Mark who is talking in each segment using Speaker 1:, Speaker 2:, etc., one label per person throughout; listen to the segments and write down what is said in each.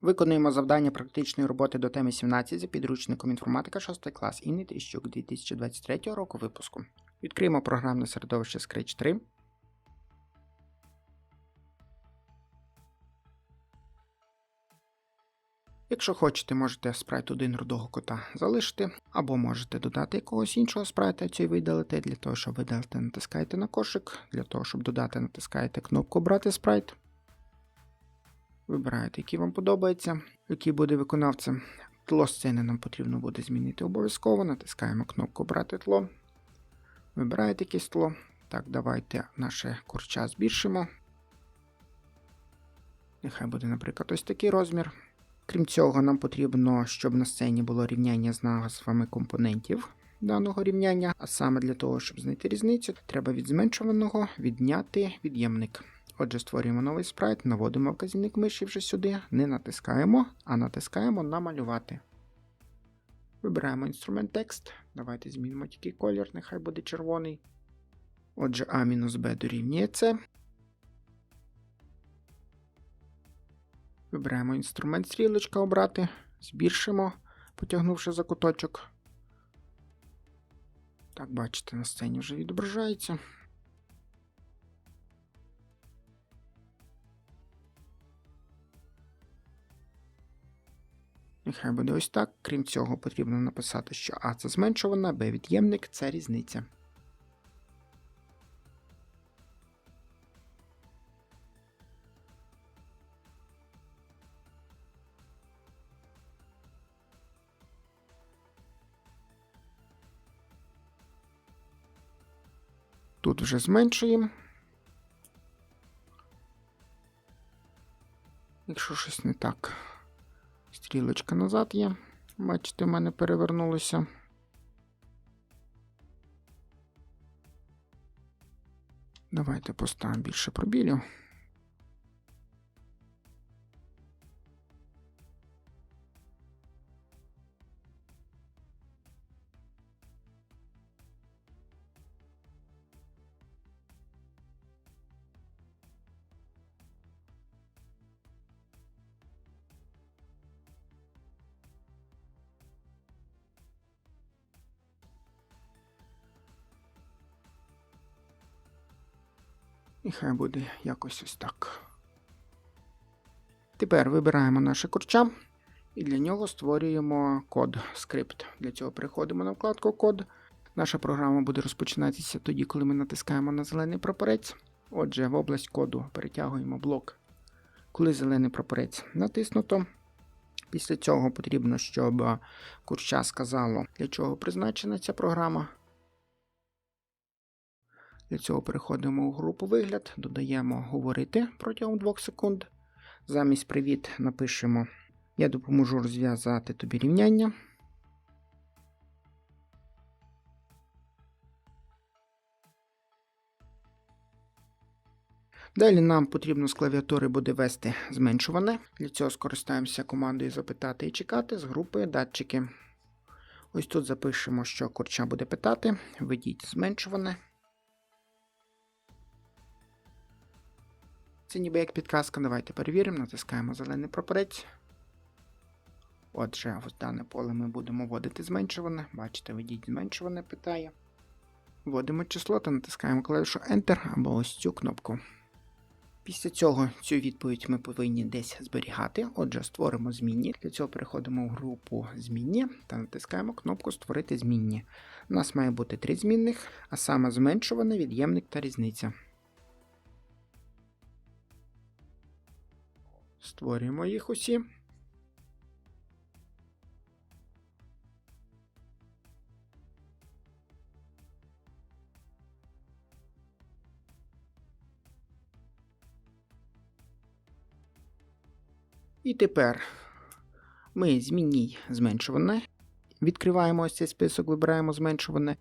Speaker 1: Виконуємо завдання практичної роботи до теми 17 за підручником інформатика 6 клас Інни Тріщук 2023 року випуску. Відкриємо програмне середовище Scratch 3. Якщо хочете, можете спрайт 1 рудого кота залишити, або можете додати якогось іншого спрайта цей видалити. Для того, щоб видалити, натискаєте на кошик. Для того, щоб додати, натискаєте кнопку Брати спрайт. Вибираєте, який вам подобається, який буде виконавцем. Тло сцени нам потрібно буде змінити обов'язково. Натискаємо кнопку Брати тло. Вибираєте якесь тло. Так, давайте наше курча збільшимо. Нехай буде, наприклад, ось такий розмір. Крім цього, нам потрібно, щоб на сцені було рівняння з назвами компонентів даного рівняння. А саме для того, щоб знайти різницю, треба від зменшуваного відняти від'ємник. Отже, створюємо новий спрайт, наводимо вказівник миші вже сюди, не натискаємо, а натискаємо намалювати. Вибираємо інструмент текст. Давайте змінимо тільки колір, нехай буде червоний. Отже, А-Б дорівнює С. Вибираємо інструмент стрілочка обрати, збільшимо, потягнувши за куточок. Так, бачите, на сцені вже відображається. Нехай буде ось так. Крім цього, потрібно написати, що А це зменшувана, Б від'ємник це різниця. Тут вже зменшуємо. Якщо щось не так. Стрілочка назад є. Бачите, в мене перевернулося. Давайте поставимо більше пробілів. І хай буде якось ось так. Тепер вибираємо наше курча і для нього створюємо код скрипт. Для цього переходимо на вкладку Код. Наша програма буде розпочинатися тоді, коли ми натискаємо на зелений прапорець. Отже, в область коду перетягуємо блок, коли зелений прапорець натиснуто. Після цього потрібно, щоб курча сказало, для чого призначена ця програма. Для цього переходимо у групу вигляд, додаємо говорити протягом 2 секунд. Замість привіт напишемо Я допоможу розв'язати тобі рівняння. Далі нам потрібно з клавіатури буде ввести зменшуване. Для цього скористаємося командою запитати і чекати з групи датчики. Ось тут запишемо, що курча буде питати. Введіть зменшуване. Це ніби як підказка. Давайте перевіримо, натискаємо зелений прапорець. Отже, в дане поле ми будемо вводити зменшуване. Бачите, введіть зменшуване питає. Вводимо число та натискаємо клавішу Enter або ось цю кнопку. Після цього цю відповідь ми повинні десь зберігати. Отже, створимо змінні. Для цього переходимо в групу змінні та натискаємо кнопку Створити змінні. У нас має бути три змінних, а саме зменшуване, від'ємник та різниця. Створюємо їх усі. І тепер ми змінній зменшуване. Відкриваємо ось цей список, вибираємо зменшуване,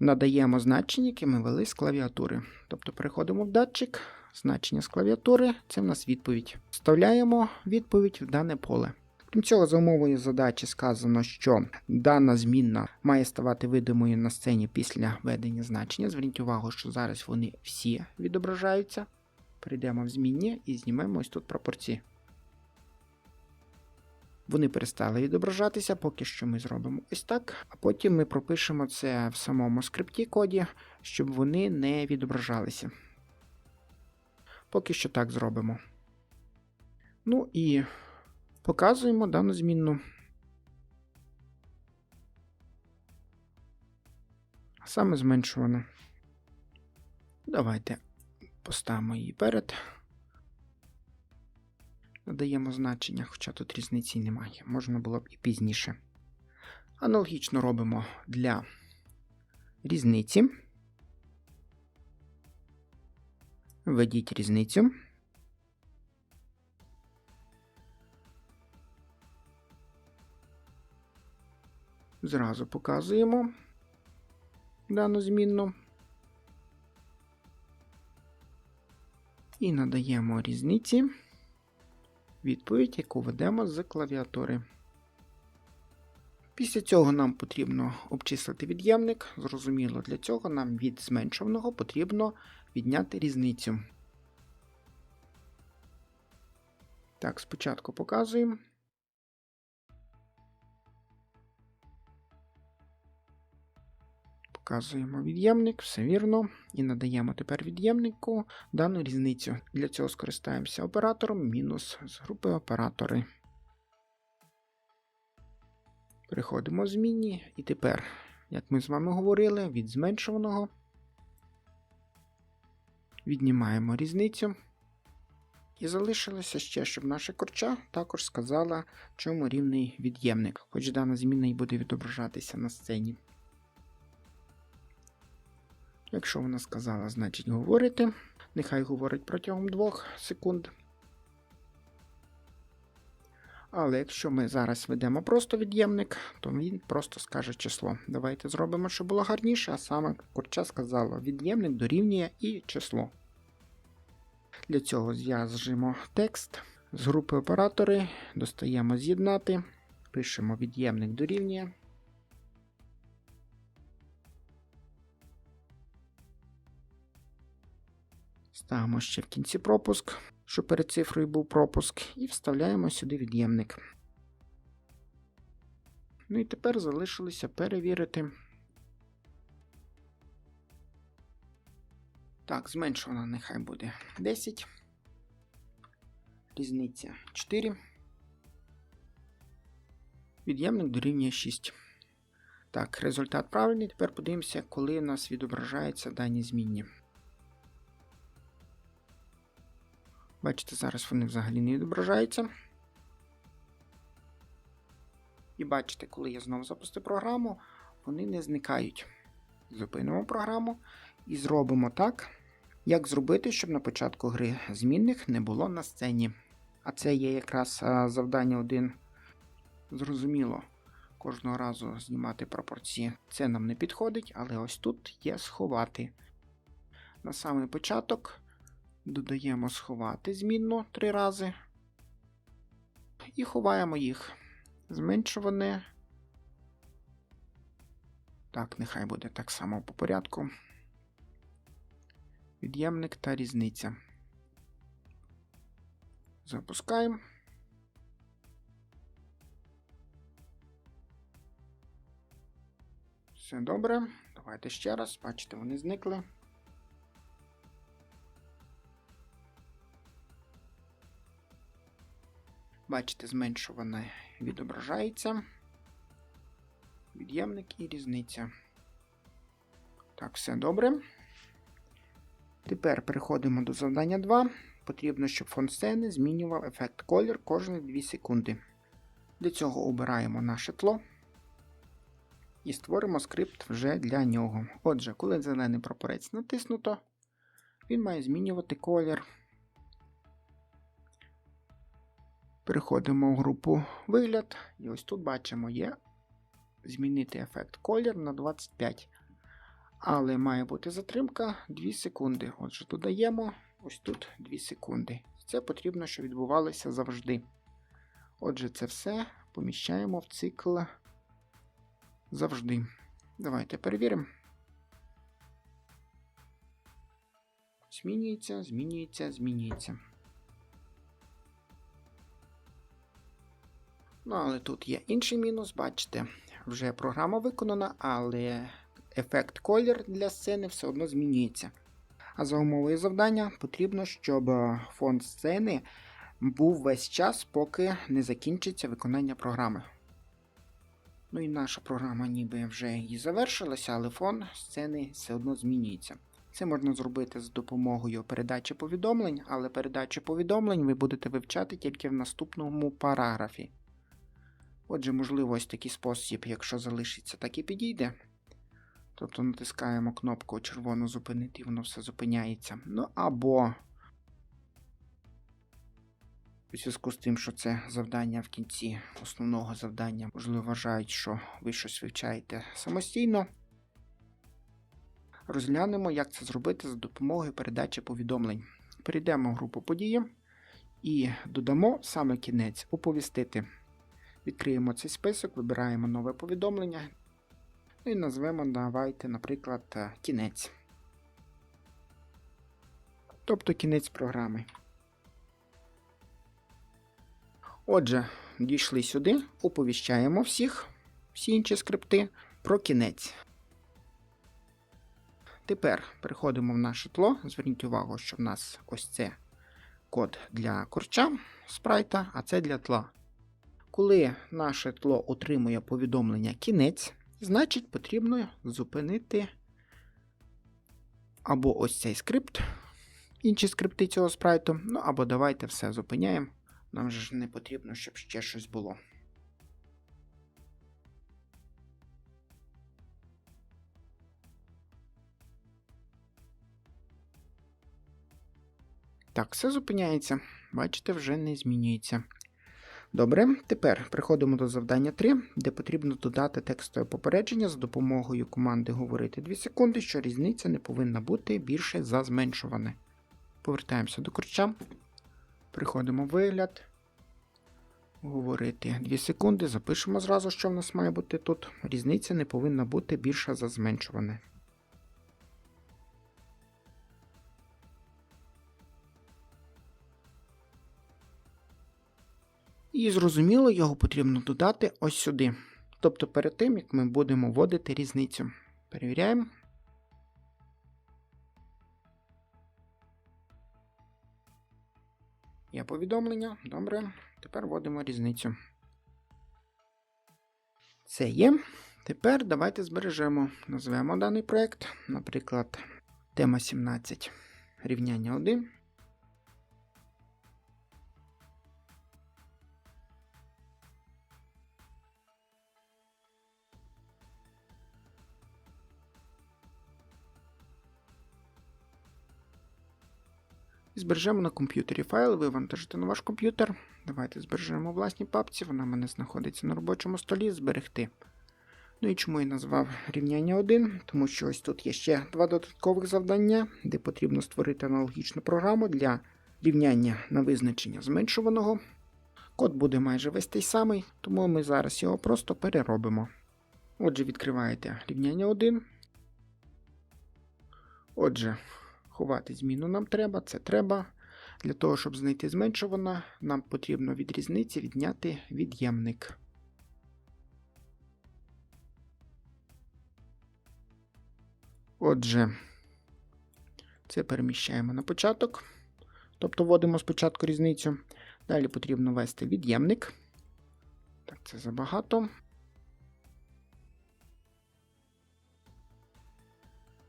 Speaker 1: надаємо значення, яке ми ввели з клавіатури. Тобто переходимо в датчик, значення з клавіатури це в нас відповідь. Вставляємо відповідь в дане поле. Крім цього, за умовою задачі сказано, що дана змінна має ставати видимою на сцені після введення значення. Зверніть увагу, що зараз вони всі відображаються. Перейдемо в змінні і знімемо ось тут пропорції. Вони перестали відображатися, поки що ми зробимо ось так, а потім ми пропишемо це в самому скрипті коді, щоб вони не відображалися. Поки що так зробимо. Ну і показуємо дану змінну. Саме зменшувано. Давайте поставимо її перед. Надаємо значення, хоча тут різниці немає, можна було б і пізніше. Аналогічно робимо для різниці. Введіть різницю. Зразу показуємо дану змінну. І надаємо різниці відповідь, яку ведемо з клавіатури. Після цього нам потрібно обчислити від'ємник. Зрозуміло, для цього нам від зменшуваного потрібно відняти різницю. Так, спочатку показуємо. Показуємо від'ємник, все вірно, і надаємо тепер від'ємнику дану різницю. Для цього скористаємося оператором мінус з групи оператори. Переходимо в змінні, і тепер, як ми з вами говорили, від зменшуваного віднімаємо різницю. І залишилося ще, щоб наша корча також сказала, чому рівний від'ємник, хоч дана зміна і буде відображатися на сцені. Якщо вона сказала, значить говорити. Нехай говорить протягом 2 секунд. Але якщо ми зараз ведемо просто від'ємник, то він просто скаже число. Давайте зробимо, щоб було гарніше, а саме курча сказала, від'ємник дорівнює і число. Для цього зв'яжемо текст з групи оператори, достаємо з'єднати, пишемо від'ємник дорівнює. Ставимо ще в кінці пропуск, щоб перед цифрою був пропуск, і вставляємо сюди від'ємник. Ну і тепер залишилося перевірити. Так, зменшувана нехай буде 10. Різниця 4. Від'ємник дорівнює 6. Так, результат правильний. Тепер подивимося, коли у нас відображаються дані змінні. Бачите, зараз вони взагалі не відображаються. І бачите, коли я знову запустив програму, вони не зникають. Зупинимо програму і зробимо так, як зробити, щоб на початку гри змінних не було на сцені. А це є якраз завдання 1. Зрозуміло, кожного разу знімати пропорції. Це нам не підходить, але ось тут є сховати. На самий початок додаємо сховати змінну три рази. І ховаємо їх. Зменшуване. Так, нехай буде так само по порядку. Від'ємник та різниця. Запускаємо. Все добре. Давайте ще раз. Бачите, вони зникли. Бачите, зменшуване відображається. Від'ємник і різниця. Так, все добре. Тепер переходимо до завдання 2. Потрібно, щоб фон сцени змінював ефект колір кожні 2 секунди. Для цього обираємо наше тло і створимо скрипт вже для нього. Отже, коли зелений прапорець натиснуто, він має змінювати колір. Переходимо в групу вигляд, і ось тут бачимо є змінити ефект колір на 25. Але має бути затримка 2 секунди. Отже, додаємо ось тут 2 секунди. Це потрібно, щоб відбувалося завжди. Отже, це все поміщаємо в цикл завжди. Давайте перевіримо. Змінюється, змінюється, змінюється. Ну, але тут є інший мінус, бачите, вже програма виконана, але ефект колір для сцени все одно змінюється. А за умовою завдання потрібно, щоб фон сцени був весь час, поки не закінчиться виконання програми. Ну і наша програма ніби вже і завершилася, але фон сцени все одно змінюється. Це можна зробити з допомогою передачі повідомлень, але передачу повідомлень ви будете вивчати тільки в наступному параграфі. Отже, можливо, ось такий спосіб, якщо залишиться, так і підійде. Тобто натискаємо кнопку червону зупинити, і воно все зупиняється. Ну або у зв'язку з тим, що це завдання в кінці основного завдання, можливо, вважають, що ви щось вивчаєте самостійно. Розглянемо, як це зробити за допомогою передачі повідомлень. Перейдемо в групу події і додамо саме кінець оповістити. Відкриємо цей список, вибираємо нове повідомлення. Ну і назвемо, давайте, наприклад, кінець. Тобто кінець програми. Отже, дійшли сюди, оповіщаємо всіх, всі інші скрипти про кінець. Тепер переходимо в наше тло. Зверніть увагу, що в нас ось це код для корча спрайта, а це для тла. Коли наше тло отримує повідомлення кінець, значить потрібно зупинити або ось цей скрипт, інші скрипти цього спрайту, ну або давайте все зупиняємо. Нам же ж не потрібно, щоб ще щось було. Так, все зупиняється. Бачите, вже не змінюється. Добре, тепер переходимо до завдання 3, де потрібно додати текстове попередження за допомогою команди говорити 2 секунди, що різниця не повинна бути більше за зменшуване. Повертаємося до корча. Приходимо в вигляд. Говорити 2 секунди. Запишемо зразу, що в нас має бути тут. Різниця не повинна бути більша за зменшуване. І зрозуміло, його потрібно додати ось сюди. Тобто перед тим, як ми будемо вводити різницю. Перевіряємо. Є повідомлення. Добре. Тепер вводимо різницю. Це є. Тепер давайте збережемо. Назвемо даний проєкт, наприклад, тема 17 рівняння 1. Збережемо на комп'ютері файл, вивантажити на ваш комп'ютер. Давайте збережемо в власній папці, вона в мене знаходиться на робочому столі, зберегти. Ну і чому я назвав рівняння 1? Тому що ось тут є ще два додаткових завдання, де потрібно створити аналогічну програму для рівняння на визначення зменшуваного. Код буде майже весь той самий, тому ми зараз його просто переробимо. Отже, відкриваєте рівняння 1. Отже, Ховати зміну нам треба, це треба. Для того, щоб знайти зменшувана, нам потрібно від різниці відняти від'ємник. Отже, це переміщаємо на початок. Тобто вводимо спочатку різницю. Далі потрібно ввести від'ємник. Так, це забагато.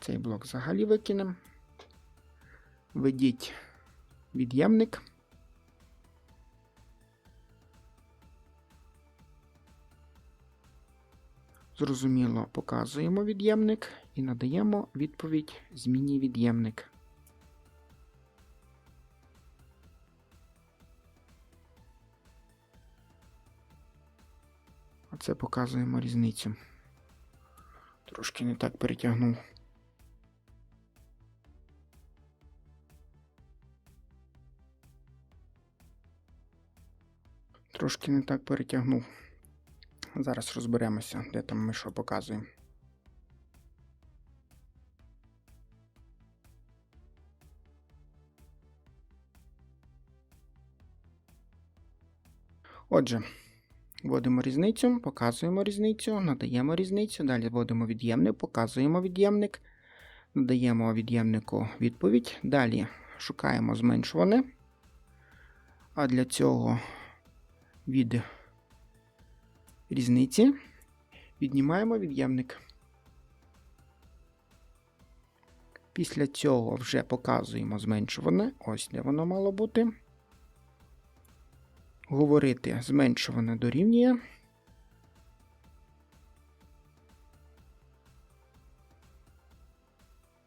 Speaker 1: Цей блок взагалі викинемо введіть від'ємник. Зрозуміло, показуємо від'ємник і надаємо відповідь зміні від'ємник. Оце показуємо різницю. Трошки не так перетягнув. Трошки не так перетягнув. Зараз розберемося, де там ми що показуємо. Отже, Вводимо різницю, показуємо різницю, надаємо різницю, далі вводимо від'ємник, показуємо від'ємник, надаємо від'ємнику відповідь. Далі шукаємо зменшуване. А для цього від різниці віднімаємо від'ємник. Після цього вже показуємо зменшуване. Ось де воно мало бути. Говорити зменшуване дорівнює.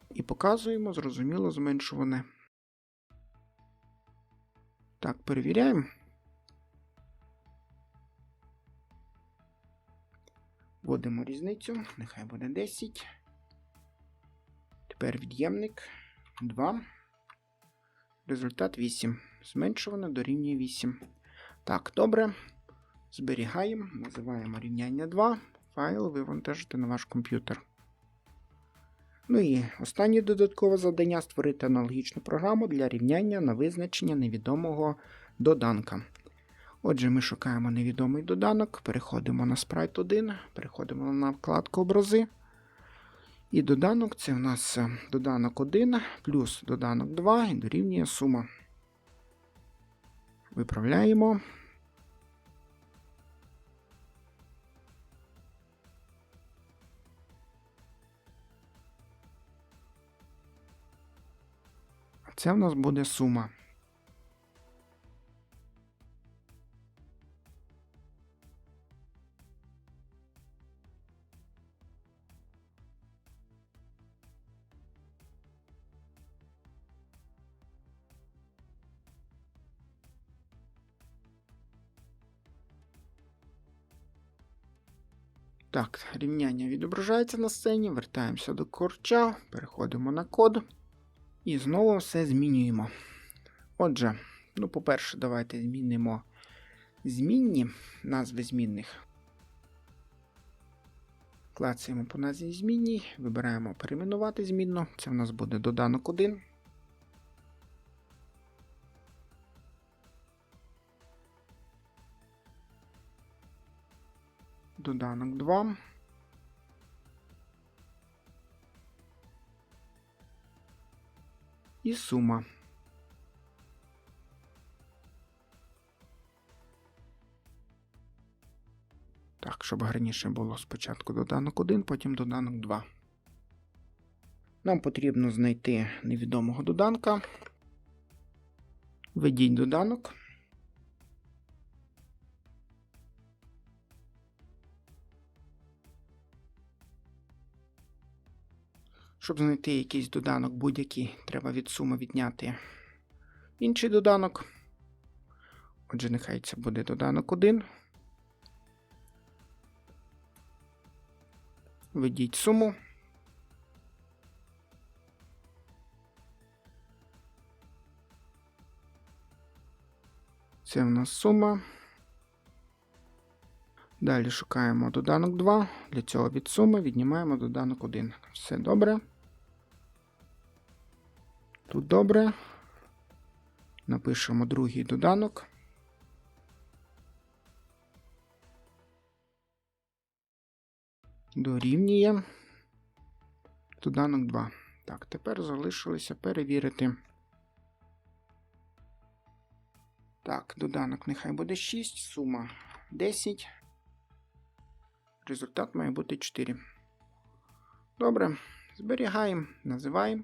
Speaker 1: І показуємо, зрозуміло, зменшуване. Так, перевіряємо. Вводимо різницю, нехай буде 10. Тепер від'ємник 2. Результат 8. Зменшувано дорівнює 8. Так, добре. Зберігаємо, називаємо рівняння 2. Файл вивантажити на ваш комп'ютер. Ну і останнє додаткове завдання створити аналогічну програму для рівняння на визначення невідомого доданка. Отже, ми шукаємо невідомий доданок, переходимо на Sprite 1, переходимо на вкладку образи. І доданок це у нас е, доданок 1 плюс доданок 2 і дорівнює сума. Виправляємо. Це в нас буде сума. Так, рівняння відображається на сцені, вертаємося до корча, переходимо на код і знову все змінюємо. Отже, ну, по-перше, давайте змінимо змінні назви змінних. Клацаємо по назві змінній, вибираємо перейменувати змінну. Це в нас буде доданок 1. Доданок 2. І сума. Так, щоб гарніше було спочатку доданок 1, потім доданок 2. Нам потрібно знайти невідомого доданка. Введіть доданок. Щоб знайти якийсь доданок будь-який, треба від суми відняти інший доданок. Отже, нехай це буде доданок 1. Введіть суму. Це в нас сума. Далі шукаємо доданок 2. Для цього від суми віднімаємо доданок 1. Все добре. Тут добре. Напишемо другий доданок. Дорівнює доданок 2. Так, тепер залишилося перевірити. Так, доданок нехай буде 6, сума 10. Результат має бути 4. Добре. Зберігаємо, називаємо.